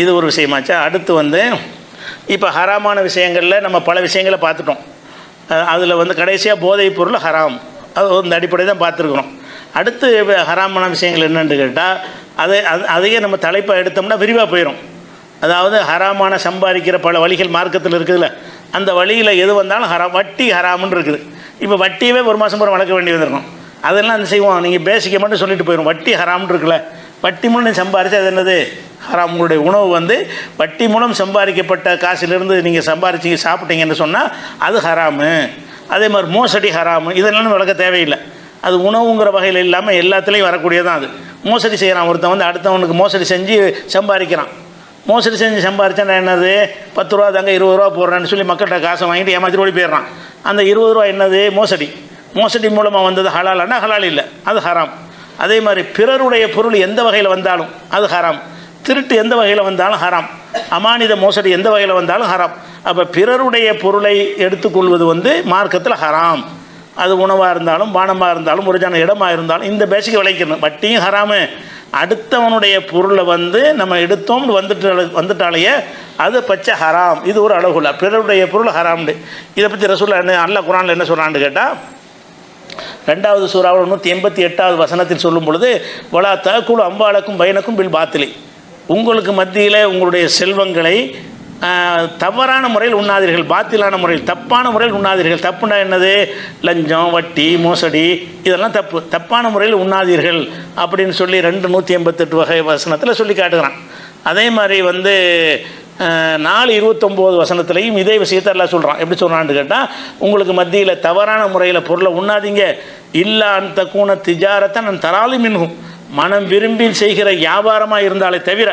இது ஒரு விஷயமாச்சா? அடுத்து வந்து இப்போ ஹராமான விஷயங்களில் நம்ம பல விஷயங்களை பார்த்துட்டோம். அதில் வந்து கடைசியாக போதைப் பொருள் ஹராம். அது இந்த அடிப்படை தான் பார்த்துருக்குறோம். அடுத்து ஹராமான விஷயங்கள் என்னென்னு கேட்டால் அதை அது அதையே நம்ம தலைப்பை எடுத்தோம்னா விரிவாக போயிடும் அதாவது ஹராமான சம்பாதிக்கிற பல வழிகள் மார்க்கத்தில் இருக்குதுல்ல. அந்த வழியில் எது வந்தாலும் ஹரா வட்டி ஹராமுன்னு இருக்குது. இப்போ வட்டியவே ஒரு மாதம் பூரா வளர்க்க வேண்டி வந்திருக்கும். அதெல்லாம் அந்த செய்வோம்? நீங்கள் பேசிக்க மட்டும் சொல்லிட்டு போயிடும் வட்டி ஹராம்னு இருக்குல்ல. வட்டி மூலம் சம்பாரித்து அது என்னது? ஹராம். உங்களுடைய உணவு வந்து வட்டி மூலம் சம்பாதிக்கப்பட்ட காசிலிருந்து நீங்கள் சம்பாரிச்சு சாப்பிட்டீங்கன்னு சொன்னால் அது ஹராமு. அதே மாதிரி மோசடி ஹராமு. இதெல்லாம் விளக்க தேவையில்லை. அது உணவுங்கிற வகையில் இல்லாமல் எல்லாத்துலேயும் வரக்கூடியதான் அது. மோசடி செய்கிறான் ஒருத்தன் வந்து அடுத்தவனுக்கு மோசடி செஞ்சு சம்பாதிக்கிறான். மோசடி செஞ்சு சம்பாரிச்சா என்னது? பத்து ரூபா தாங்க இருபது ரூபா போடுறேன்னு சொல்லி மக்கள்கிட்ட காசை வாங்கிட்டு ஏமாற்றி ஓடி போயிடுறான். அந்த இருபது ரூபா என்னது? மோசடி. மோசடி மூலமாக வந்தது ஹலாலானா ஹலால் இல்லை. அது ஹராம். அதே மாதிரி பிறருடைய பொருள் எந்த வகையில் வந்தாலும் அது ஹராம். திருட்டு எந்த வகையில் வந்தாலும் ஹராம். அமானித மோசடி எந்த வகையில் வந்தாலும் ஹராம். அப்போ பிறருடைய பொருளை எடுத்துக்கொள்வது வந்து மார்க்கத்தில் ஹராம். அது உணவாக இருந்தாலும் பானமாக இருந்தாலும் ஒரு ஜன இடமாக இருந்தாலும் இந்த பேசிக்கை விளைக்கணும் வட்டியும் ஹராமு. அடுத்தவனுடைய பொருளை வந்து நம்ம எடுத்தோம்னு வந்துட்டு வந்துட்டாலேயே அது பச்சை ஹராம். இது ஒரு அழகுல பிறருடைய பொருள் ஹராம்னு. இதை பற்றி ரசூலா என்ன அல்ல குரானில் என்ன சொல்கிறான்னு கேட்டால் ரெண்டாவது சூறாவில் நூற்றி எண்பத்தி எட்டாவது வசனத்தில் சொல்லும் பொழுது வலா தகுழு அம்பாளுக்கும் பயனுக்கும் பில் பாத்திலி. உங்களுக்கு மத்தியில் உங்களுடைய செல்வங்களை தவறான முறையில் உண்ணாதீர்கள் பாத்திலான முறையில் தப்பான முறையில் உண்ணாதீர்கள். தப்புனா என்னது? லஞ்சம் வட்டி மோசடி இதெல்லாம் தப்பு. தப்பான முறையில் உண்ணாதீர்கள் அப்படின்னு சொல்லி ரெண்டு நூற்றி எண்பத்தெட்டு வகை வசனத்தில் சொல்லி காட்டுகிறான். அதே மாதிரி வந்து நாலு இருபத்தொம்போது வசனத்துலையும் இதே விஷயத்தை எல்லாம் சொல்கிறான் எப்படி சொல்கிறான்னு கேட்டால் உங்களுக்கு மத்தியில் தவறான முறையில் பொருளை உண்ணாதீங்க. இல்லை அந்த கூண திஜாரத்தை நான் தராலும் மின்கும் மனம் விரும்பி செய்கிற வியாபாரமாக இருந்தாலே தவிர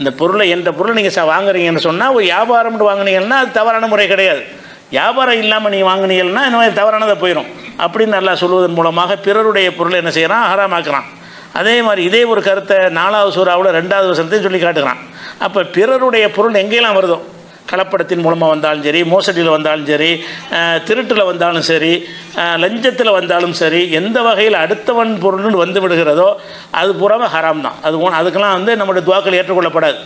இந்த பொருளை எந்த பொருளை நீங்கள் ச வாங்குறீங்கன்னு சொன்னால் ஒரு வியாபாரம்னு வாங்கினீங்கன்னா அது தவறான முறை கிடையாது. வியாபாரம் இல்லாமல் நீங்கள் வாங்கினீங்கன்னா இந்த மாதிரி தவறானதை போயிடும் அப்படின்னு நல்லா சொல்வதன் மூலமாக பிறருடைய பொருளை என்ன செய்கிறான் ஹராமாக்குறான். அதே மாதிரி இதே ஒரு கருத்தை நாலாவது சூறாவில் ரெண்டாவது வசனத்தையும் சொல்லி காட்டுகிறான். அப்போ பிறருடைய பொருள் எங்கெல்லாம் வருதோ கலப்படத்தின் மூலமாக வந்தாலும் சரி மோசடியில் வந்தாலும் சரி திருட்டில் வந்தாலும் சரி லஞ்சத்தில் வந்தாலும் சரி எந்த வகையில் அடுத்தவன் பொருள்னு வந்து விடுகிறதோ அது பூராவே ஹராம் தான். அது ஒ- அதுக்கெல்லாம் வந்து நம்முடைய துவாக்கள் ஏற்றுக்கொள்ளப்படாது.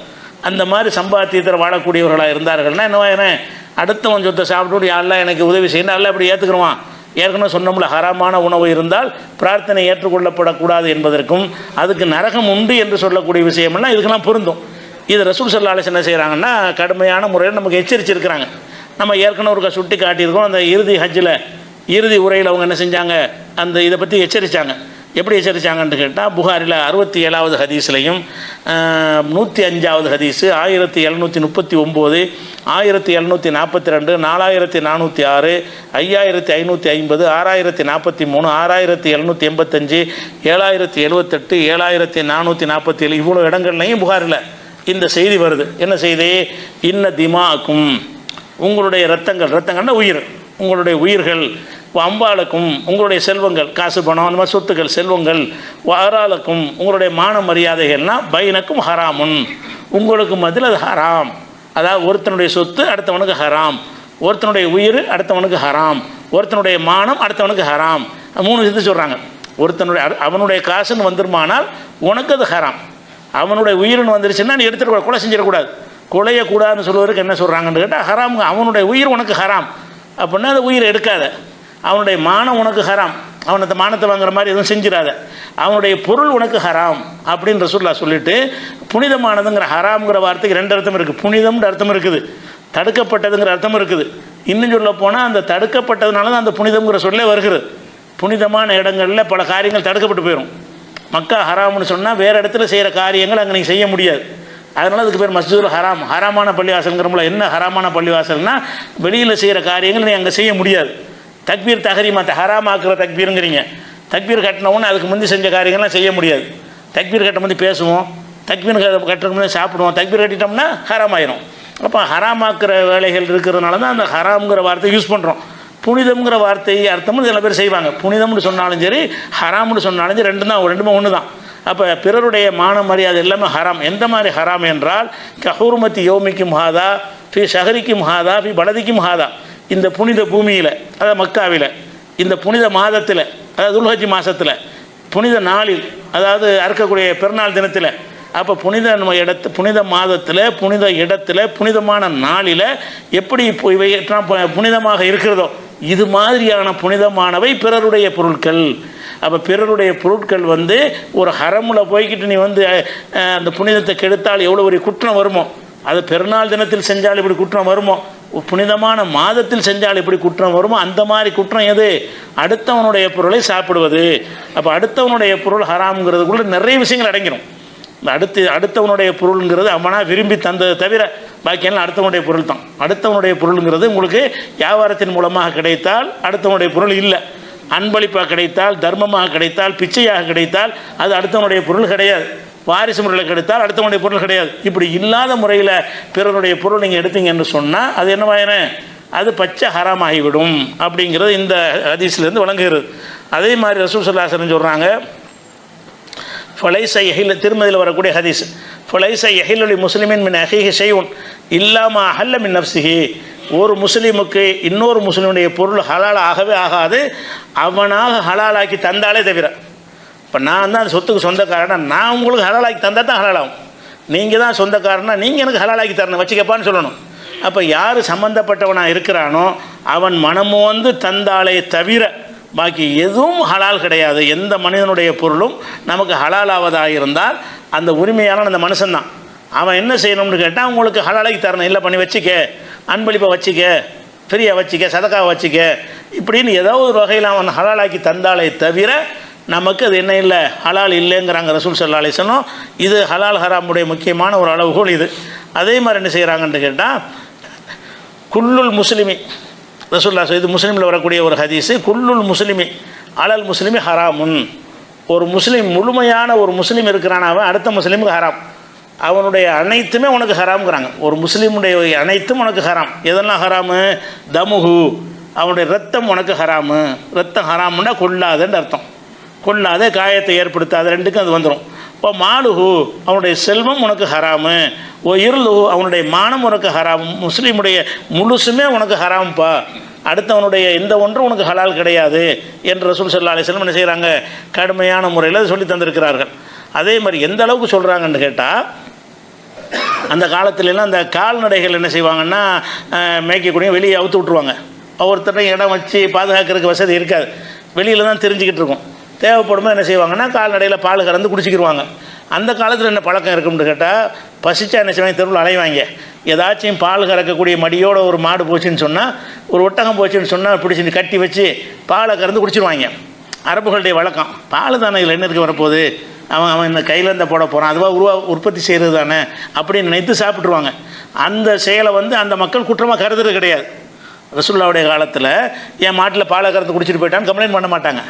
அந்த மாதிரி சம்பாத்தியத்தில் வாழக்கூடியவர்களாக இருந்தார்கள்னா என்ன அடுத்தவன் சொத்தை சாப்பிட்டு யாரெல்லாம் எனக்கு உதவி செய்யணும் நல்லா அப்படி ஏற்றுக்குருவான் ஏற்கனவே சொன்னோம்ல ஹராமான உணவு இருந்தால் பிரார்த்தனை ஏற்றுக்கொள்ளப்படக்கூடாது என்பதற்கும் அதுக்கு நரகம் உண்டு என்று சொல்லக்கூடிய விஷயமெல்லாம் இதுக்கெல்லாம் பொருந்தும். இது ரசூல் சல்லாஹ் என்ன செய்கிறாங்கன்னா கடுமையான முறையில் நமக்கு எச்சரிச்சிருக்கிறாங்க. நம்ம ஏற்கனவே ஒரு சுட்டி காட்டியிருக்கோம் அந்த இறுதி ஹஜ்ஜில் இறுதி உரையில் அவங்க என்ன செஞ்சாங்க அந்த இதை பற்றி எச்சரித்தாங்க எப்படி எச்சரித்தாங்கன்னு கேட்டால் புகாரில் அறுபத்தி ஏழாவது ஹதீஸ்லையும் நூற்றி அஞ்சாவது ஹதீஸு ஆயிரத்தி எழுநூற்றி முப்பத்தி ஒம்பது ஆயிரத்தி எழுநூற்றி நாற்பத்தி ரெண்டு நாலாயிரத்தி நானூற்றி ஆறு ஐயாயிரத்தி ஐநூற்றி ஐம்பது ஆறாயிரத்தி நாற்பத்தி மூணு ஆறாயிரத்தி எழுநூற்றி எண்பத்தஞ்சு ஏழாயிரத்தி எழுபத்தெட்டு ஏழாயிரத்தி நானூற்றி நாற்பத்தி ஏழு இவ்வளோ இடங்கள்லையும் புகாரில் இந்த செய்தி வருது. என்ன செய்தி? இன்ன திமாக்கும். உங்களுடைய ரத்தங்கள் ரத்தங்கள்னா உயிர். உங்களுடைய உயிர்கள் அம்பாளுக்கும் உங்களுடைய செல்வங்கள் காசு பணம் அந்த மாதிரி சொத்துக்கள் செல்வங்கள் வாராளுக்கும் உங்களுடைய மான மரியாதைகள்னால் பைனக்கும் ஹராமுன். உங்களுக்கு மதில் அது ஹராம். அதாவது ஒருத்தனுடைய சொத்து அடுத்தவனுக்கு ஹராம். ஒருத்தனுடைய உயிர் அடுத்தவனுக்கு ஹராம். ஒருத்தனுடைய மானம் அடுத்தவனுக்கு ஹராம். மூணு விஷயத்தை சொல்கிறாங்க ஒருத்தனுடைய அவனுடைய காசுன்னு வந்துருமானால் உனக்கு அது ஹராம். அவனுடைய உயிர்னு வந்துருச்சுன்னா நீ எடுத்துட கொலை செஞ்சிடக்கூடாது. கொலையக்கூடாதுன்னு சொல்வதற்கு என்ன சொல்கிறாங்கன்னு கேட்டால் ஹராம் அவனுடைய உயிர் உனக்கு ஹராம். அப்படின்னா அந்த உயிரை எடுக்காத. அவனுடைய மானம் உனக்கு ஹராம். அவன் அந்த மானத்தை வாங்குற மாதிரி எதுவும் செஞ்சிடாத. அவனுடைய பொருள் உனக்கு ஹராம் அப்படின்னு ரசூல்லா சொல்லிட்டு புனிதமானதுங்கிற ஹராம்ங்கிற வார்த்தைக்கு ரெண்டு அர்த்தம் இருக்குது புனிதம்ன்ற அர்த்தம் இருக்குது. தடுக்கப்பட்டதுங்கிற அர்த்தம் இருக்குது. இன்னும் சொல்ல போனால் அந்த தடுக்கப்பட்டதுனால தான் அந்த புனிதம்ங்கிற சொல்லே வருகிறது. புனிதமான இடங்களில் பல காரியங்கள் தடுக்கப்பட்டு போயிடும் மக்கா ஹராம்னு சொன்னால் வேறு இடத்துல செய்கிற காரியங்கள் அங்கே நீங்கள் செய்ய முடியாது. அதனால் அதுக்கு பேர் மஸ்ஜிதுல் ஹராம். ஹராமான பள்ளிவாசல்ங்கிறோம்ல என்ன ஹராமான பள்ளிவாசல்னா வெளியில் செய்கிற காரியங்கள் நீ அங்கே செய்ய முடியாது. தக்பீர் தஹரீமா ஹராமாக்குற தக்பீருங்கிறீங்க. தக்பீர் கட்டினவுன்னு அதுக்கு முந்தி செஞ்ச காரியங்கள்லாம் செய்ய முடியாது. தக்பீர் கட்டும் போது பேசுவோம். தக்பீர் க- கட்டுறதுக்கு முந்தி சாப்பிடுவோம். தக்பீர் கட்டிட்டோம்னா ஹராம் ஆயிரும் அப்போ ஹராமாக்குற வேலைகள் இருக்கிறதுனால தான் அந்த ஹராம்ங்கிற வார்த்தை யூஸ் பண்ணுறோம் புனிதம்ங்கிற வார்த்தை அர்த்தமும் சில பேர் செய்வாங்க. புனிதம்னு சொன்னாலும் சரி ஹராம்னு சொன்னாலும் சரி ரெண்டு தான் ரெண்டுமே ஒன்று தான் அப்போ பிறருடைய மான மரியாதை எல்லாமே ஹராம். எந்த மாதிரி ஹராம் என்றால் கஹூர்மத்தி யோமிக்கும் ஹாதா ஃபி ஷஹரிக்கும் ஹாதா ஃபி பலதிக்கும் ஹாதா. இந்த புனித பூமியில் அதாவது மக்காவில் இந்த புனித மாதத்தில் அதாவது துல்ஹஜி மாதத்தில் புனித நாளில் அதாவது அறுக்கக்கூடிய பெருநாள் தினத்தில் அப்போ புனித நம்ம இடத்து புனித மாதத்தில் புனித இடத்துல புனிதமான நாளில் எப்படி இப்போ இவை புனிதமாக இருக்கிறதோ இது மாதிரியான புனிதமானவை பிறருடைய பொருட்கள். அப்போ பிறருடைய பொருட்கள் வந்து ஒரு ஹரமில் போய்கிட்டு நீ வந்து அந்த புனிதத்தை கெடுத்தால் எவ்வளோ ஒரு குற்றம் வருமோ? அது பெருநாள் தினத்தில் செஞ்சால் இப்படி குற்றம் வருமோ? புனிதமான மாதத்தில் செஞ்சால் இப்படி குற்றம் வருமோ? அந்த மாதிரி குற்றம் எது? அடுத்தவனுடைய பொருளை சாப்பிடுவது. அப்போ அடுத்தவனுடைய பொருள் ஹராம்ங்கிறதுக்குள்ள நிறைய விஷயங்கள் அடங்கிடும் இந்த அடுத்து அடுத்தவனுடைய பொருளுங்கிறது அவனா விரும்பி தந்ததை தவிர பாக்கியெல்லாம் அடுத்தவனுடைய பொருள் தான் அடுத்தவனுடைய பொருளுங்கிறது உங்களுக்கு வியாபாரத்தின் மூலமாக கிடைத்தால் அடுத்தவனுடைய பொருள் இல்லை. அன்பளிப்பாக கிடைத்தால் தர்மமாக கிடைத்தால் பிச்சையாக கிடைத்தால் அது அடுத்தவனுடைய பொருள் கிடையாது. வாரிசு முறையில் கிடைத்தால் அடுத்தவனுடைய பொருள் கிடையாது. இப்படி இல்லாத முறையில் பிறருடைய பொருள் நீங்கள் எடுத்தீங்க என்று சொன்னால் அது என்னவாயிரும் அது பச்சை ஹராமாகிவிடும் அப்படிங்கிறது இந்த ஹதீஸ்லேருந்து வழங்குகிறது அதே மாதிரி ரசூல் சொல்லாசன் சொல்கிறாங்க ஃபலைச எஹில் திருமதியில் வரக்கூடிய ஹதீஸ் ஃபலைச எஹிலுலி முஸ்லிமின் மின் அஹிஹி செய்வன் இல்லாமல் அஹல்ல மின் நப்சிஹி ஒரு முஸ்லீமுக்கு இன்னொரு முஸ்லீமுடைய பொருள் ஹலால் ஆகவே ஆகாது. அவனாக ஹலாலாக்கி தந்தாலே தவிர. இப்போ நான் தான் அந்த சொத்துக்கு சொந்தக்காரனா நான் உங்களுக்கு ஹலாலாக்கி தந்தால் தான் ஹலாலாகும். நீங்கள் தான் சொந்தக்காரனா நீங்கள் எனக்கு ஹலாலாக்கி தரணும் வச்சுக்கப்பான்னு சொல்லணும். அப்போ யார் சம்மந்தப்பட்டவனாக இருக்கிறானோ அவன் மனமு வந்து தந்தாலே தவிர பாக்கி எதுவும் ஹலால் கிடையாது. எந்த மனிதனுடைய பொருளும் நமக்கு ஹலாலாவதாக இருந்தால் அந்த உரிமையான அந்த மனுஷன்தான். அவன் என்ன செய்யணும்னு கேட்டால் உங்களுக்கு ஹலாலாக்கி தரணும். இல்லை பண்ணி வச்சுக்க. அன்பளிப்பை வச்சுக்க. ஃப்ரீயாக வச்சுக்க. சதக்காவை வச்சுக்க. இப்படின்னு ஏதோ ஒரு வகையில் அவன் ஹலாலாக்கி தந்தாலே தவிர நமக்கு அது என்ன இல்லை. ஹலால் இல்லைங்கிறாங்க ரசூல் சல்லா அலிசனும் இது ஹலால் ஹராமுடைய முக்கியமான ஒரு அளவுகோல் இது. அதே மாதிரி என்ன செய்கிறாங்கன்னு கேட்டால் குல்லுல் முஸ்லிமி. ரசூல்லா இது முஸ்லீமில் வரக்கூடிய ஒரு ஹதீஸு. குல்லுல் முஸ்லிமி. அலல் முஸ்லிமி ஹராமுன். ஒரு முஸ்லீம் முழுமையான ஒரு முஸ்லீம் இருக்கிறான் அவன்? அடுத்த முஸ்லீமுக்கு ஹராம். அவனுடைய அனைத்துமே உனக்கு ஹராம்ங்கிறாங்க. ஒரு முஸ்லீமுடைய அனைத்தும் உனக்கு ஹராம். எதெல்லாம் ஹராமு? தமுகு அவனுடைய ரத்தம் உனக்கு ஹராமு. ரத்தம் ஹராமுன்னா கொள்ளாதன்னு அர்த்தம். கொல்லாத காயத்தை ஏற்படுத்தாத ரெண்டுக்கும் அது வந்துடும் இப்போ மாலுகு அவனுடைய செல்வம் உனக்கு ஹராமு. ஓ இருளுகு அவனுடைய மானம் உனக்கு ஹராம். முஸ்லீமுடைய முழுசுமே உனக்கு ஹராம்ப்பா. அடுத்தவனுடைய எந்த ஒன்றும் உனக்கு ஹலால் கிடையாது என்று ரசூல் சல்லா அலிஸ்லம் என்ன செய்கிறாங்க கடுமையான முறையில் சொல்லி தந்திருக்கிறார்கள். அதே மாதிரி எந்த அளவுக்கு சொல்கிறாங்கன்னு கேட்டால் அந்த காலத்துலலாம் அந்த கால்நடைகள் என்ன செய்வாங்கன்னா மேய்க்கக்கூடிய வெளியே அவுத்து விட்ருவாங்க ஒவ்வொருத்தரையும் இடம் வச்சு பாதுகாக்கிறதுக்கு வசதி இருக்காது. வெளியில் தான் தெரிஞ்சுக்கிட்டு இருக்கும். தேவைப்படும்போது என்ன செய்வாங்கன்னா கால்நடையில் பால் கறந்து குடிச்சிக்கிருவாங்க. அந்த காலத்தில் என்ன பழக்கம் இருக்கும்னு கேட்டால் பசிச்சா என்ன செய்வாங்க? தெருவில் அலைவாங்க. ஏதாச்சும் பால் கறக்கக்கூடிய மடியோட ஒரு மாடு போச்சுன்னு சொன்னால் ஒரு ஒட்டகம் போச்சுன்னு சொன்னால் பிடிச்சி கட்டி வச்சு பாலை கறந்து குடிச்சிருவாங்க. அரபுகளுடைய வழக்கம். பால் தானே இதில் என்ன இருக்கு வரப்போகுது? அவன் அவன் இந்த கையில் இருந்த போட போகிறான் அதுவாக உருவா உற்பத்தி செய்கிறது தானே? அப்படின்னு நினைத்து சாப்பிட்ருவாங்க அந்த செயலை வந்து அந்த மக்கள் குற்றமாக கருதுறது கிடையாது. ரசுல்லாவுடைய காலத்தில் என் மாட்டில் பாலை கறந்து குடிச்சிட்டு போயிட்டான்னு கம்ப்ளைண்ட் பண்ண மாட்டாங்க.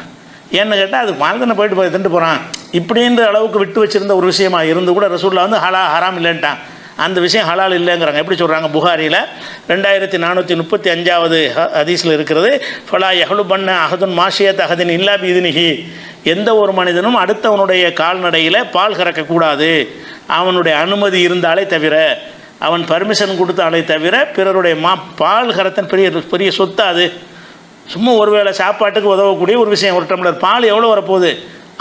ஏன்னு கேட்டால் அது பால் போயிட்டு போய் தின்ட்டு போகிறான் இப்படின்ற அளவுக்கு விட்டு வச்சுருந்த ஒரு விஷயமா இருந்து கூட ரசூல்லா வந்து ஹலா ஹராம் இல்லைன்ட்டான். அந்த விஷயம் ஹலால் இல்லைங்கிறாங்க. எப்படி சொல்கிறாங்க புகாரியில் ரெண்டாயிரத்தி நானூற்றி முப்பத்தி அஞ்சாவது ஹதீஸில் இருக்கிறது ஃபலா எஹலு பண்ண அகதுன் மாஷியத் அகதின் இல்லா பீதினிஹி எந்த ஒரு மனிதனும் அடுத்தவனுடைய கால்நடையில் பால் கறக்கக்கூடாது. அவனுடைய அனுமதி இருந்தாலே தவிர அவன் பர்மிஷன் கொடுத்தாலே தவிர பிறருடைய மா பால் கரத்தன் பெரிய பெரிய சொத்து அது. சும்மா ஒருவேளை சாப்பாட்டுக்கு உதவக்கூடிய ஒரு விஷயம். ஒரு டம்ளர் பால் எவ்வளோ வரப்போகுது?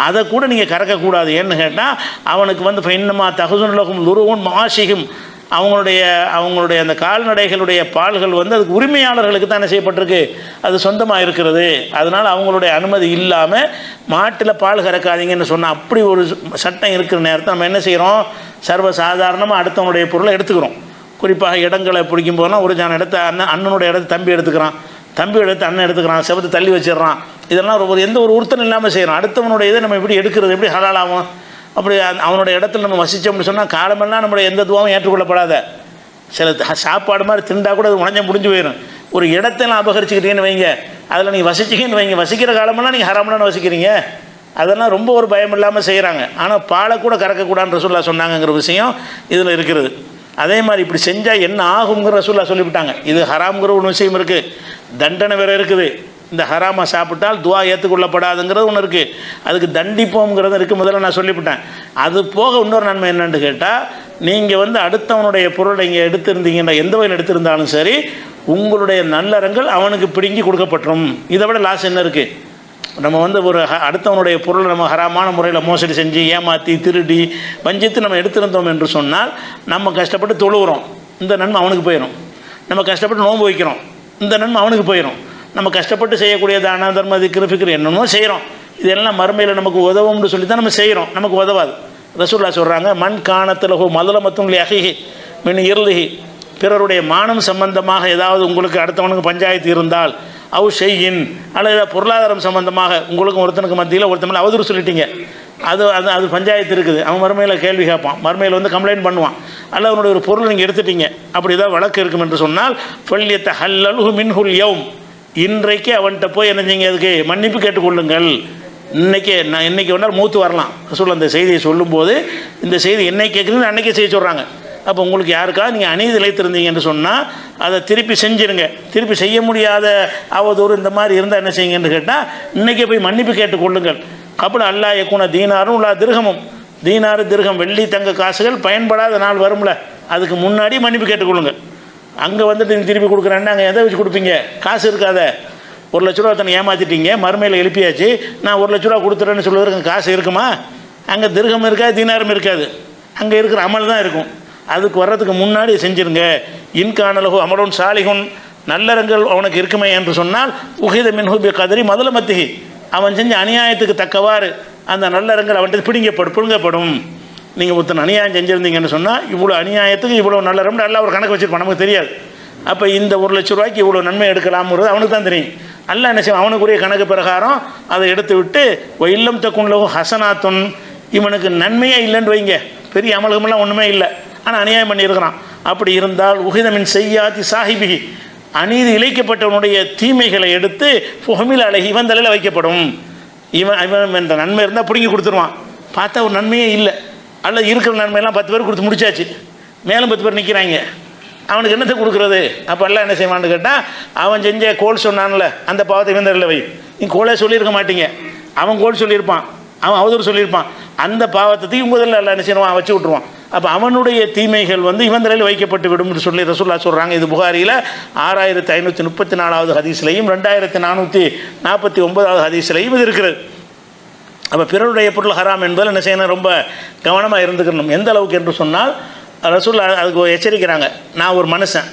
அதை கூட நீங்கள் கறக்கக்கூடாது. ஏன்னு கேட்டால் அவனுக்கு வந்து இப்போ இன்னமா தகுசுலகும் துருவும் மாசிகும் அவங்களுடைய அவங்களுடைய அந்த கால்நடைகளுடைய பால்கள் வந்து அதுக்கு உரிமையாளர்களுக்கு தானே செய்யப்பட்டிருக்கு? அது சொந்தமாக இருக்கிறது. அதனால் அவங்களுடைய அனுமதி இல்லாமல் மாட்டில் பால் கறக்காதீங்கன்னு சொன்னால் அப்படி ஒரு சட்டம் இருக்கிற நேரத்தை நம்ம என்ன செய்கிறோம் சர்வ சாதாரணமாக அடுத்தவனுடைய பொருளை எடுத்துக்கிறோம். குறிப்பாக இடங்களை பிடிக்கும் போதெல்லாம் ஒரு ஜான இடத்த அண்ணன் அண்ணனுடைய இடத்த தம்பி எடுத்துக்கிறான். தம்பி எடுத்து அண்ணன் எடுத்துக்கிறான். செவத்து தள்ளி வச்சிடுறான். இதெல்லாம் ஒரு எந்த ஒரு உறுத்தல் இல்லாமல் செய்கிறோம் அடுத்தவனுடைய இதை நம்ம எப்படி எடுக்கிறது? எப்படி ஹலாலாகும் அப்படி அவனுடைய இடத்துல நம்ம வசித்தோம்னு சொன்னால் காலமெல்லாம் நம்மளுடைய எந்த துவாவும் ஏற்றுக்கொள்ளப்படாத. சில சாப்பாடு மாதிரி திண்டா கூட அது உடஞ்ச முடிஞ்சு போயிடும் ஒரு இடத்தெல்லாம் அபகரிச்சுக்கிட்டீங்கன்னு வைங்க. அதில் நீங்கள் வசிச்சிங்கன்னு வைங்க. வசிக்கிற காலமெல்லாம் நீங்கள் ஹராமலான்னு வசிக்கிறீங்க. அதெல்லாம் ரொம்ப ஒரு பயம் இல்லாமல் செய்கிறாங்க ஆனால் பாலை கூட கறக்கக்கூடாதுன்னு ரசூல்லா சொன்னாங்கங்கிற விஷயம் இதில் இருக்கிறது அதே மாதிரி இப்படி செஞ்சால் என்ன ஆகுங்கிற ரசூல்லா சொல்லிவிட்டாங்க. இது ஹராம்ங்கிற ஒரு விஷயம் இருக்குது தண்டனை வேறு இருக்குது. இந்த ஹராமை சாப்பிட்டால் துவா ஏற்றுக்கொள்ளப்படாதுங்கிறது ஒன்று இருக்குது அதுக்கு தண்டிப்போம்ங்கிறது இருக்குது முதல்ல நான் சொல்லிவிட்டேன். அது போக இன்னொரு நன்மை என்னென்னு கேட்டால் நீங்கள் வந்து அடுத்தவனுடைய பொருளை இங்கே எடுத்திருந்தீங்கன்னா எந்த வகையில் எடுத்திருந்தாலும் சரி உங்களுடைய நல்லறங்கள் அவனுக்கு பிடுங்கி கொடுக்கப்பட்டுரும். இதை விட லாஸ் என்ன இருக்குது நம்ம வந்து ஒரு அடுத்தவனுடைய பொருளை நம்ம ஹராமான முறையில் மோசடி செஞ்சு ஏமாற்றி திருடி வஞ்சித்து நம்ம எடுத்திருந்தோம் என்று சொன்னால் நம்ம கஷ்டப்பட்டு தொழுகிறோம் இந்த நன்மை அவனுக்கு போயிடும் நம்ம கஷ்டப்பட்டு நோன்பு வைக்கிறோம். இந்த நன்மை அவனுக்கு போயிடும் நம்ம கஷ்டப்பட்டு செய்யக்கூடிய தான தர்ம திக்ரு ஃபிக்ரு என்னென்னோ செய்கிறோம் இதெல்லாம் மறுமையில் நமக்கு உதவும்னு சொல்லி தான் நம்ம செய்கிறோம் நமக்கு உதவாது. ரசூல்லா சொல்கிறாங்க மண் காணத்தில் ஹோ முதல மதுளமத்தும் அகிஹி மின் இருளிஹி பிறருடைய மானம் சம்பந்தமாக ஏதாவது உங்களுக்கு அடுத்தவனுக்கு பஞ்சாயத்து இருந்தால் அவு செய்யின் அல்லது ஏதாவது பொருளாதாரம் சம்பந்தமாக உங்களுக்கும் ஒருத்தனுக்கு மத்தியில் ஒருத்தன் அவதூறு சொல்லிட்டீங்க. அது அது அது பஞ்சாயத்து இருக்குது. அவன் மறுமையில் கேள்வி கேட்பான். மறுமையில் வந்து கம்ப்ளைண்ட் பண்ணுவான். அல்ல அவனுடைய ஒரு பொருள் நீங்கள் எடுத்துட்டீங்க. அப்படி ஏதாவது வழக்கு இருக்கும் என்று சொன்னால் ஃபல்யத்த ஹல்லலுஹு மின்ஹுல் யவும் இன்றைக்கு அவன்கிட்ட போய் என்ன செய்யுங்க அதுக்கு மன்னிப்பு கேட்டுக்கொள்ளுங்கள். இன்றைக்கே நான் இன்றைக்கி வேணாலும் மூத்து வரலாம். சொல்ல அந்த செய்தியை சொல்லும்போது இந்த செய்தி என்னை கேட்குறீங்க அன்னைக்கே செய்ய சொல்கிறாங்க அப்போ உங்களுக்கு யாருக்கா? நீங்கள் அநீதி இழைத்திருந்தீங்கன்னு சொன்னால் அதை திருப்பி செஞ்சுருங்க. திருப்பி செய்ய முடியாத அவதூறு இந்த மாதிரி இருந்தால் என்ன செய்யுங்கன்னு கேட்டால் இன்றைக்கே போய் மன்னிப்பு கேட்டுக்கொள்ளுங்கள். அப்படி அல்லா எக்குன தீனாரும் உள்ள திருகமும். தீனாறு திருகம் வெள்ளி தங்க காசுகள் பயன்படாத நாள் வரும்ல. அதுக்கு முன்னாடி மன்னிப்பு கேட்டுக்கொள்ளுங்கள். அங்கே வந்துட்டு நீங்கள் திருப்பி கொடுக்குறேன்னா அங்கே எதை வச்சு கொடுப்பீங்க? காசு இருக்காத. ஒரு லட்ச ரூபா ஒருத்தனை ஏமாற்றிட்டீங்க மறுமையில் எழுப்பியாச்சு. நான் ஒரு லட்ச ரூபா கொடுத்துறேன்னு சொல்லுவதற்கு காசு இருக்குமா? அங்கே திருகம் இருக்காது தீனாரம் இருக்காது. அங்கே இருக்கிற அமல் தான் இருக்கும். அதுக்கு வர்றதுக்கு முன்னாடி செஞ்சிருங்க. இன்கானலகு அமலோன் சாலிகுன் நல்லறங்கள் அவனுக்கு இருக்குமே என்று சொன்னால் உகித மின்ஹூபி கதறி முதல மத்திகி அவன் செஞ்ச அநியாயத்துக்கு தக்கவாறு அந்த நல்லறங்கள் அவன்கிட்ட பிடிங்கப்படும் பிடுங்கப்படும் நீங்கள் ஒருத்தன் அநியாயம் செஞ்சுருந்தீங்கன்னு சொன்னால் இவ்வளோ அநியாயத்துக்கு இவ்வளோ நல்ல ரொம்ப நல்லா ஒரு கணக்கு வச்சுருப்பான் நமக்கு தெரியாது. அப்போ இந்த ஒரு லட்ச ரூபாய்க்கு இவ்வளோ நன்மை எடுக்கலாம்ங்கிறது அவனுக்கு தான் தெரியும். அல்ல என்ன செய்யும் அவனுக்குரிய கணக்கு பிரகாரம் அதை எடுத்து விட்டு "ஒ இல்லம் தக்குன்லவும் ஹசனாத்துன். இவனுக்கு நன்மையே இல்லைன்னு வைங்க. பெரிய அமலகமெல்லாம் ஒன்றுமே இல்லை. ஆனால் அநியாயம் பண்ணியிருக்கிறான். அப்படி இருந்தால் உகிதமின் செய்யாதி சாஹிபிகி அநீதி இழைக்கப்பட்டவனுடைய தீமைகளை எடுத்து புகமில் அழகி இவன் தலையில் வைக்கப்படும். இவன் இவன் இந்த நன்மை இருந்தால் பிடுங்கி கொடுத்துருவான். பார்த்தா ஒரு நன்மையே இல்லை. அல்ல இருக்கிற நன்மையெல்லாம் பத்து பேர் கொடுத்து முடிச்சாச்சு. மேலும் பத்து பேர் நிற்கிறாங்க அவனுக்கு என்னத்தை கொடுக்குறது? அப்போ எல்லாம் என்ன செய்வான்னு கேட்டால் அவன் செஞ்ச கோல் சொன்னான்ல அந்த பாவத்தை இவன் வை. நீ கோலே சொல்லியிருக்க மாட்டீங்க. அவன் கோல் சொல்லியிருப்பான். அவன் அவதூறு சொல்லியிருப்பான். அந்த பாவத்தையும் முதல்ல எல்லாம் என்ன செய்வான்? வச்சு விட்ருவான் அப்போ அவனுடைய தீமைகள் வந்து இவன் தலையில் வைக்கப்பட்டு விடும் சொல்லி ரசூல்லா சொல்கிறாங்க இது புகாரியில் ஆறாயிரத்தி ஐநூற்றி முப்பத்தி நாலாவது ஹதீஸ்லையும் ரெண்டாயிரத்தி நானூற்றி நாற்பத்தி ஒன்பதாவது ஹதீஸ்லையும் இது இருக்கிறது. அப்போ பிறருடைய பொருள் ஹராம் என்பதில் என்ன செய்யணும்? ரொம்ப கவனமாக இருந்துக்கணும். எந்த அளவுக்கு என்று சொன்னால் ரசூல்லா அதுக்கு எச்சரிக்கிறாங்க. நான் ஒரு மனுஷன்.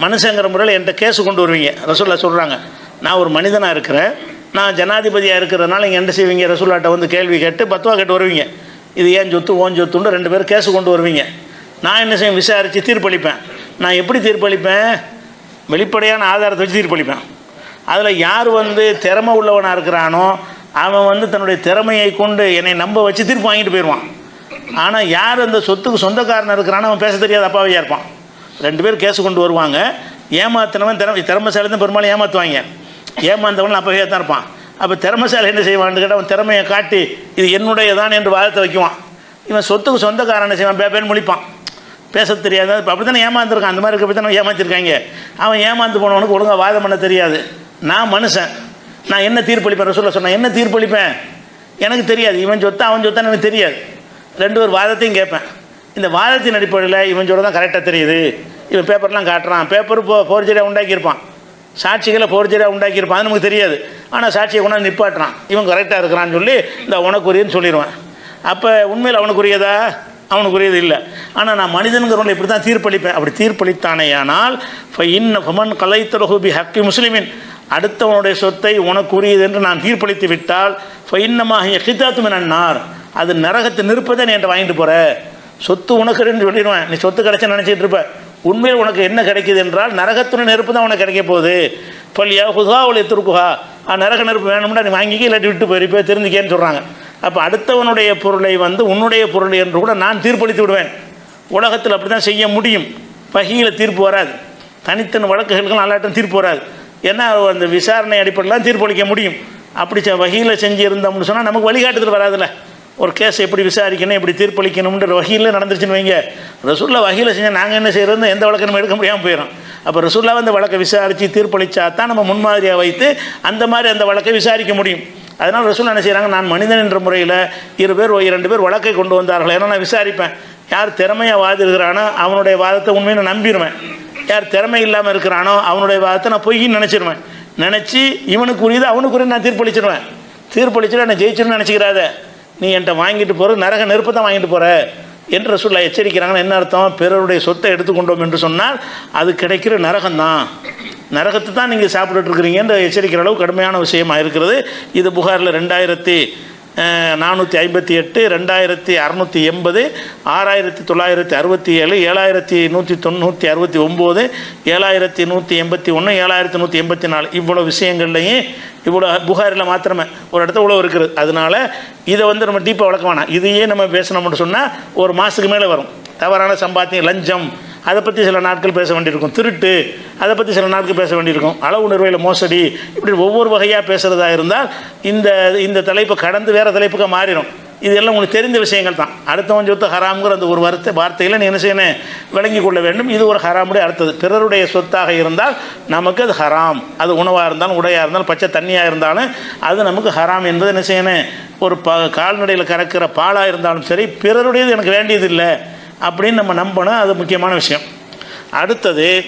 மனுஷங்கிற முறையில் என்கிட்ட கேஸ் கொண்டு வருவீங்க. ரசூல்லா சொல்கிறாங்க நான் ஒரு மனிதனாக இருக்கிறேன். நான் ஜனாதிபதியாக இருக்கிறதுனால நீங்கள் என்ன செய்வீங்க? ரசூல்லாட்ட வந்து கேள்வி கேட்டு பத்துவா கேட்டு வருவீங்க. இது ஏன் சொத்து ஓன் சொத்துன்னு ரெண்டு பேரும் கேஸ் கொண்டு வருவீங்க. நான் என்ன செய்வேன்? விசாரித்து தீர்ப்பளிப்பேன். நான் எப்படி தீர்ப்பளிப்பேன்? வெளிப்படையான ஆதாரத்தை வச்சு தீர்ப்பளிப்பேன். அதில் யார் வந்து திறமை உள்ளவனாக இருக்கிறானோ அவன் வந்து தன்னுடைய திறமையை கொண்டு என்னை நம்ப வச்சு தீர்ப்பு வாங்கிட்டு போயிடுவான் ஆனால் யார் அந்த சொத்துக்கு சொந்தக்காரன் இருக்கிறானோ அவன் பேச தெரியாத அப்பாவையாக இருப்பான். ரெண்டு பேர் கேஸ் கொண்டு வருவாங்க. ஏமாத்தினவன் திறமை திறமைசாலி தான் பெரும்பாலும் ஏமாற்றுவாங்க ஏமாந்தவன் அப்பவே தான் இருப்பான். அப்போ திறமைசாலி என்ன செய்வான்னு கேட்டால் அவன் திறமையை காட்டி இது என்னுடைய தான் என்று வாதத்தை வைக்குவான். இவன் சொத்துக்கு சொந்தக்காரன் என்ன செய்வான்? பே முழிப்பான். பேச தெரியாது. இப்போ அப்படி தானே ஏமாந்துருக்கான்? அந்த மாதிரி இருக்க தானே ஏமாத்திருக்காங்க? அவன் ஏமாந்து போனவனுக்கு ஒழுங்காக வாதம் பண்ண தெரியாது. நான் மனுஷன். நான் என்ன தீர்ப்பளிப்பேன்? சொல்ல சொன்னேன் என்ன தீர்ப்பளிப்பேன்? எனக்கு தெரியாது. இவன் சொத்தா அவன் சொத்தான் எனக்கு தெரியாது. ரெண்டு ஒரு வாதத்தையும் கேட்பேன். இந்த வாதத்தின் அடிப்படையில் இவன் சொல்ல தான் கரெக்டாக தெரியுது. இவன் பேப்பர்லாம் காட்டுறான். பேப்பர் போ ஃபோர்ஜரியாக உண்டாக்கியிருப்பான். சாட்சிகளை ஃபோர்ஜரியாக உண்டாக்கியிருப்பான். அது நமக்கு தெரியாது. ஆனால் சாட்சியை கொண்டாந்து நிப்பாட்டுறான். இவன் கரெக்டாக இருக்கிறான்னு சொல்லி இந்த உனக்குரியன்னு சொல்லிடுவேன் அப்போ உண்மையில் அவனுக்குரியதா? அவனுக்குரியது இல்லை. ஆனால் நான் மனிதனுங்கிறவங்களை இப்படி தான் தீர்ப்பளிப்பேன். அப்படி தீர்ப்பளித்தானே ஆனால் இன்ன ஃபமன் கலைத்தலகு பி ஹக்கி முஸ்லிமின். அடுத்தவனுடைய சொத்தை உனக்குரியது என்று நான் தீர்ப்பளித்து விட்டால் இப்போ இன்னமாக எக்கித்தாத்து மினார் அது நரகத்தை நிற்பதை நீ என்கிட்ட வாங்கிட்டு போகிற சொத்து உனக்குன்னு சொல்லிடுவேன். நீ சொத்து கிடைச்சா நினச்சிட்டு இருப்ப. உண்மையில் உனக்கு என்ன கிடைக்குது என்றால் நரகத்துடன் நெருப்பு தான் உனக்கு கிடைக்க போகுது. பள்ளியா ஹுதா ஒளி துருக்குஹா ஆ நரக நெருப்பு வேணும்னா நீ வாங்கிக்க இல்லாட்டி விட்டு போயிருப்பே தெரிஞ்சுக்கேன்னு சொல்கிறாங்க அப்போ அடுத்தவனுடைய பொருளை வந்து உன்னுடைய பொருள் என்று கூட நான் தீர்ப்பளித்து விடுவேன். உலகத்தில் அப்படி தான் செய்ய முடியும். பகியில் தீர்ப்பு வராது. தனித்தன் வழக்குகளுக்கு நல்லாட்டம் தீர்ப்பு வராது. ஏன்னா அந்த விசாரணை அடிப்படையில் தீர்ப்பளிக்க முடியும்? அப்படி வகையில் செஞ்சுருந்தோம்னு சொன்னால் நமக்கு வழிகாட்டுதல் வராதுல்ல. ஒரு கேஸ் எப்படி விசாரிக்கணும் எப்படி தீர்ப்பளிக்கணும்ன்ற வகையில் நடந்துருச்சுன்னு வைங்க. ரசூல்லா வகையில் செஞ்சால் நாங்கள் என்ன செய்கிறோன்னு எந்த வழக்கு நம்ம எடுக்க முடியாமல் போயிடும் அப்போ ரசூல்லா அந்த வழக்கை விசாரித்து தீர்ப்பளித்தா தான் நம்ம முன்மாதிரியாக வைத்து அந்த மாதிரி அந்த வழக்கை விசாரிக்க முடியும். அதனால் ரசூல் என்ன செய்கிறாங்க நான் மனிதன் என்ற முறையில் இரு பேர் இரண்டு பேர் வழக்கை கொண்டு வந்தார்கள். ஏன்னா நான் விசாரிப்பேன். யார் திறமையாக வாதிடுகிறானோ அவனுடைய வாதத்தை உண்மையை நான் நம்பிடுவேன் யார் திறமை இல்லாமல் இருக்கிறானோ அவனுடைய வாதத்தை நான் பொய்ன்னு நினச்சிருவேன். நினச்சி இவனுக்கு உரியது நான் தீர்ப்பளிச்சிடுவேன் தீர்ப்பளிச்சுட்டு என்னை ஜெயிச்சுன்னு நினச்சிக்கிறாத. நீ என்கிட்ட வாங்கிட்டு போகிற நரக நெருப்பு தான் வாங்கிட்டு போகிற என்று ரசூல்லா எச்சரிக்கிறாங்கன்னு என்ன அர்த்தம்? பிறருடைய சொத்தை எடுத்துக்கொண்டோம் என்று சொன்னால் அது கிடைக்கிற நரகம்தான் நரகத்தை தான் நீங்கள் சாப்பிட்டுட்டு இருக்கிறீங்கன்ற எச்சரிக்கிற அளவு கடுமையான விஷயமா இருக்கிறது. இது புகாரில் ரெண்டாயிரத்தி நானூற்றி ஐம்பத்தி எட்டு ரெண்டாயிரத்தி அறநூற்றி எண்பது ஆறாயிரத்தி தொள்ளாயிரத்தி அறுபத்தி ஏழு ஏழாயிரத்தி நூற்றி தொண்ணூற்றி அறுபத்தி ஒம்பது ஏழாயிரத்தி நூற்றி எண்பத்தி ஒன்று ஏழாயிரத்தி நூற்றி எண்பத்தி நாலு. இவ்வளோ விஷயங்கள்லையும் இவ்வளோ புகாரில் மாத்திரமே ஒரு இடத்துல இவ்வளோ இருக்குது. அதனால இதை வந்து நம்ம டீப்பாக வளர்க்க வேணாம். இதையே நம்ம பேசணும்னு சொன்னால் ஒரு மாதத்துக்கு மேலே வரும். தவறான சம்பாத்தியம் லஞ்சம் அதை பற்றி சில நாட்கள் பேச வேண்டியிருக்கும். திருட்டு அதை பற்றி சில நாட்கள் பேச வேண்டியிருக்கும். அளவு நிர்வையில் மோசடி இப்படி ஒவ்வொரு வகையாக பேசுகிறதா இருந்தால் இந்த இந்த தலைப்பை கடந்து வேறு தலைப்புக்கு மாறிடும். இது எல்லாம் உங்களுக்கு தெரிந்த விஷயங்கள் தான். அடுத்தவன் சொத்து ஹராம்ங்கிற அந்த ஒரு வார்த்தை வார்த்தையில் நீ என்ன செய்யணும்? விளங்கி கொள்ள வேண்டும். இது ஒரு ஹராமுடைய அடுத்தது. பிறருடைய சொத்தாக இருந்தால் நமக்கு அது ஹராம். அது உணவாக இருந்தாலும் உடையாக இருந்தாலும் பச்சை தண்ணியாக இருந்தாலும் அது நமக்கு ஹராம் என்பது என்ன செய்யணும்? ஒரு ப கால்நடையில் கறக்கிற பாலாக இருந்தாலும் சரி பிறருடையது எனக்கு வேண்டியது இல்லை அப்படின்னு நம்ம நம்பணும் அது முக்கியமான விஷயம். அடுத்தது